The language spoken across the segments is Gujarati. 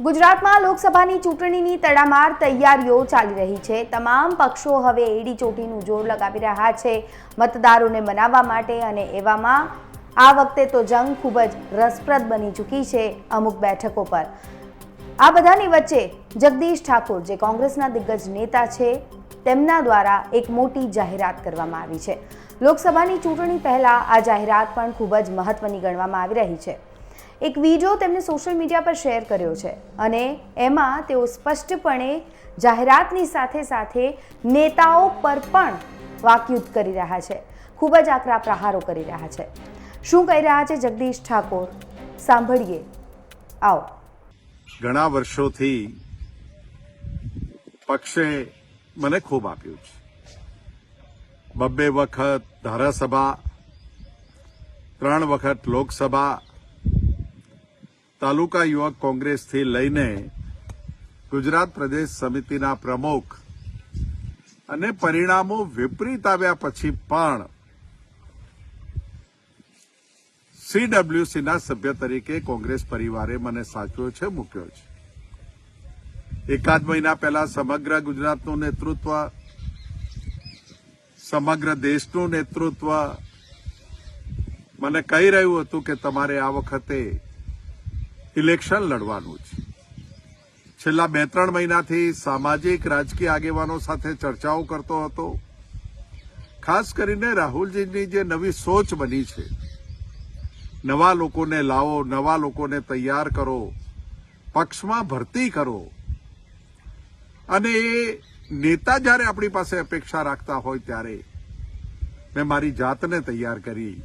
ગુજરાતમાં લોકસભાની ચૂંટણીની તડામાર તૈયારીઓ ચાલી રહી છે. તમામ પક્ષો હવે એડી ચોટીનું જોર લગાવી રહ્યા છે. મતદારોને મનાવવા માટે અને એવામાં આ વખતે તો જંગ ખૂબ જ રસપ્રદ બની ચૂકી છે અમુક બેઠકો પર. આ બધાની વચ્ચે જગદીશ ઠાકોર, જે કોંગ્રેસના દિગ્ગજ નેતા છે, તેમના દ્વારા એક મોટી જાહેરાત કરવામાં આવી છે. લોકસભાની ચૂંટણી પહેલા આ જાહેરાત પણ ખૂબ જ મહત્વની ગણવામાં આવી રહી છે. એક વીડિયો તેમણે સોશિયલ મીડિયા પર શેર કર્યો છે અને એમાં તેઓ સ્પષ્ટપણે જાહેરાતની સાથે સાથે નેતાઓ પર પણ વાકયુદ્ધ કરી રહ્યા છે, ખૂબ જ આકરા પ્રહારો કરી રહ્યા છે. શું કહી રહ્યા છે જગદીશ ઠાકોર? સાંભળીએ. આવો. ઘણા વર્ષોથી પક્ષે મને ખૂબ આપ્યું છે. બબ્બે વખત ધારાસભા, ત્રણ વખત લોકસભા, તાલુકા યુવક કોંગ્રેસથી લઈને ગુજરાત પ્રદેશ સમિતિના પ્રમુખ અને પરિણામો વિપરીત આવ્યા પછી પણ સીડબ્લ્યુસીના સભ્ય તરીકે કોંગ્રેસ પરિવારે મને સાચવ્યો છે, મૂક્યો છે. એકાદ મહિના પહેલા સમગ્ર ગુજરાતનું નેતૃત્વ સમગ્ર દેશનું નેતૃત્વ મને કહી રહ્યું હતું કે તમારે આ વખતે ઇલેક્શન લડવાનું છે. છેલ્લા બે ત્રણ મહિનાથી સામાજિક, રાજકીય આગેવાનો સાથે ચર્ચાઓ કરતો હતો. ખાસ કરીને રાહુલજીની જે નવી સોચ બની છે. નવા લોકોને લાવો, નવા લોકોને તૈયાર કરો, પક્ષમાં ભરતી કરો. અને એ નેતા જ્યારે આપણી પાસે અપેક્ષા રાખતા હોય ત્યારે મેં મારી જાતને તૈયાર કરી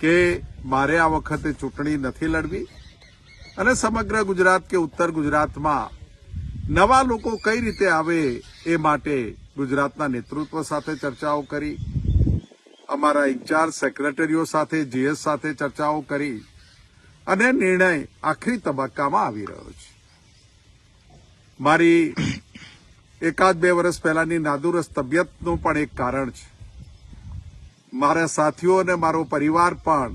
કે મારે આ વખતે ચૂંટણી નથી લડવી અને સમગ્ર ગુજરાત કે ઉત્તર ગુજરાતમાં નવા લોકો કઈ રીતે આવે એ માટે ગુજરાતના નેતૃત્વ સાથે ચર્ચાઓ કરી, અમારા ઇન્ચાર્જ સેક્રેટરીઓ સાથે, જીએસ સાથે ચર્ચાઓ કરી અને નિર્ણય આખરી તબક્કામાં આવી રહ્યો છે. મારી એકાદ બે વર્ષ પહેલાની નાદુરસ્ત તબિયતનું પણ એક કારણ છે. મારા સાથીઓ અને મારો પરિવાર પણ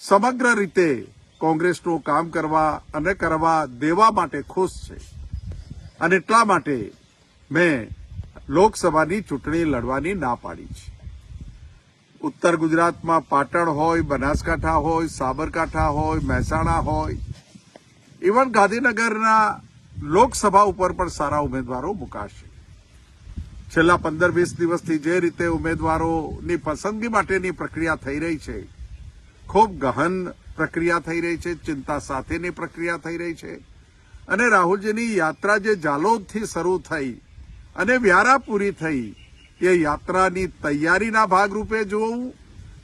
સમગ્ર રીતે કોંગ્રેસનું કામ કરવા અને કરવા દેવા માટે ખુશ છે. અને એટલા માટે મેં લોકસભાની ચૂંટણી લડવાની ના પાડી છે. ઉત્તર ગુજરાતમાં પાટણ હોય, બનાસકાંઠા હોય, સાબરકાંઠા હોય, મહેસાણા હોય, ઇવન ગાંધીનગરના લોકસભા ઉપર પણ સારા ઉમેદવારો મુકાશે. છેલ્લા પંદર વીસ દિવસથી જે રીતે ઉમેદવારોની પસંદગી માટેની પ્રક્રિયા થઈ રહી છે, ખૂબ ગહન પ્રક્રિયા થઈ રહી છે, ચિંતા સાથેની પ્રક્રિયા થઈ રહી છે. અને રાહુલજીની યાત્રા જે જાલોદથી શરૂ થઈ અને વ્યારા પૂરી થઈ, એ યાત્રાની તૈયારીના ભાગરૂપે જોવું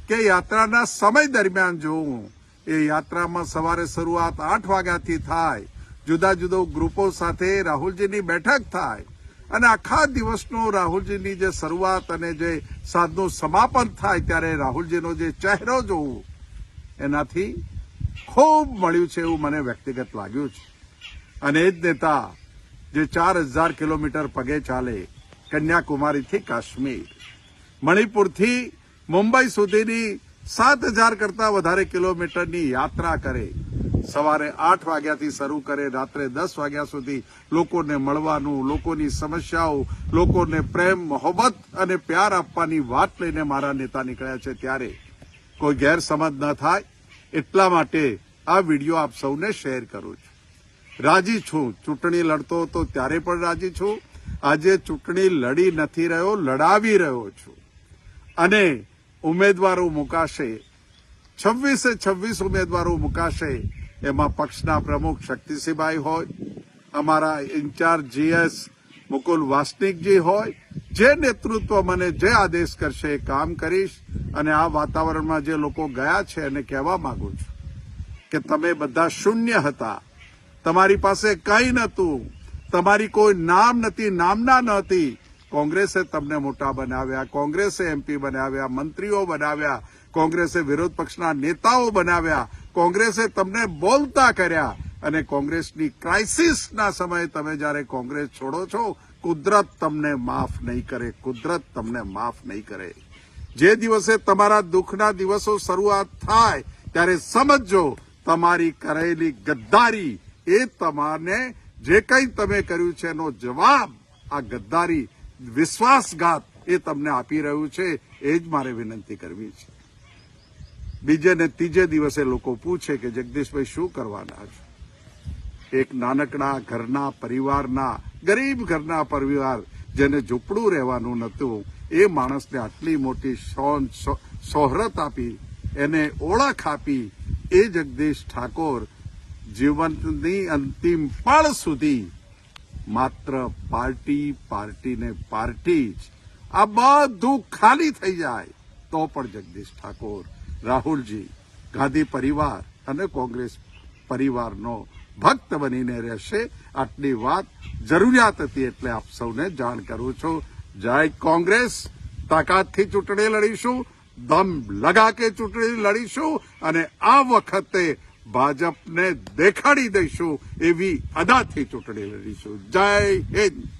કે યાત્રાના સમય દરમિયાન જોવું એ યાત્રામાં સવારે શરૂઆત આઠ વાગ્યાથી થાય જુદા જુદા ગ્રુપો સાથે રાહુલજીની બેઠક થાય અને આખા દિવસનો રાહુલજીની જે શરૂઆત અને જે સાંજનું સમાપન થાય ત્યારે રાહુલજીનો જે ચહેરો જોવું, એનાથી ખૂબ મળ્યું છે એવું મને વ્યક્તિગત લાગ્યું છે. અને એ જ નેતા જે ચાર હજાર કિલોમીટર પગે ચાલે, કન્યાકુમારીથી કાશ્મીર. મણિપુરથી મુંબઈ સુધીની સાત હજાર કરતા વધારે કિલોમીટરની યાત્રા કરે સવારે આઠ વાગ્યાથી શરૂ કરે, રાત્રે દસ વાગ્યા સુધી લોકોને મળવાનું, લોકોની સમસ્યાઓ, લોકોને પ્રેમ, મોહબ્બત અને પ્યાર આપવાની વાત લઈને મારા નેતા નીકળ્યા છે ત્યારે. કોઈ ગેરસમજ ન થાય. એટલા માટે આ વીડિયો આપ સૌને શેર કરું છું. રાજી છું. ચૂંટણી લડતો હતો ત્યારે પણ રાજી છું. આજે ચૂંટણી લડી નથી રહ્યો, લડાવી રહ્યો છું. અને ઉમેદવારો મુકાશે. છવ્વીસે છવ્વીસ ઉમેદવારો મુકાશે. એમાં પક્ષના પ્રમુખ શક્તિસિંહભાઈ હોય, અમારા ઇન્ચાર્જ જીએસ મુકુલ વાસનિકજી હોય, જે નેતૃત્વ મને, જે આદેશ કરશે એ કામ કરીશ અને આ વાતાવરણમાં જે લોકો ગયા છે એને કહેવા માંગુ છું કે તમે બધા શૂન્ય હતા. તમારી પાસે કંઈ નહોતું. તમારી કોઈ નામ નથી, નામના નહોતી. કોંગ્રેસે તમને મોટા બનાવ્યા, કોંગ્રેસે એમપી બનાવ્યા, મંત્રીઓ બનાવ્યા, કોંગ્રેસે વિરોધ પક્ષના નેતાઓ બનાવ્યા. કોંગ્રેસે તમને બોલતા કર્યા અને કોંગ્રેસની ક્રાઇસિસના સમયે તમે જ્યારે કોંગ્રેસ છોડો છો, કુદરત તમને માફ નહીં કરે, કુદરત તમને માફ નહીં કરે. જે દિવસે તમારા દુઃખના દિવસો શરૂઆત થાય, ત્યારે સમજો તમારી કરેલી ગદ્દારી એ તમારે જે કંઈ તમે કર્યું છે એનો જવાબ, આ ગદ્દારી વિશ્વાસઘાત એ તમને આપી રહ્યું છે, એ જ મારે વિનંતી કરવી છે. બીજે ને ત્રીજે દિવસે લોકો પૂછે કે, જગદીશભાઈ, શું કરવાના છો? એક નાનકડા ઘરના પરિવારના, ગરીબ ઘરના પરિવાર જેને ઝૂંપડું રહેવાનું નહોતું, એ માણસને આટલી મોટી શોન સો- શોહરત આપી, એને ઓળખ આપી, એ જગદીશ ઠાકોર જીવનની અંતિમ પળ સુધી માત્ર પાર્ટી, પાર્ટીને પાર્ટી જ, આ બધું ખાલી થઈ જાય, તો પણ જગદીશ ઠાકોર રાહુલજી, ગાંધી પરિવાર અને કોંગ્રેસ પરિવારનો ભક્ત બનીને રહેશે. આટલી વાત જરૂરિયાત હતી એટલે આપ સૌને જાણ કરું છું. જય કોંગ્રેસ. તાકાતથી ચૂંટણી લડીશું. દમ લગા કે ચૂંટણી લડીશું અને આ વખતે ભાજપને દેખાડી દઈશું એવી અદાથી ચૂંટણી લડીશું. જય હિન્દ.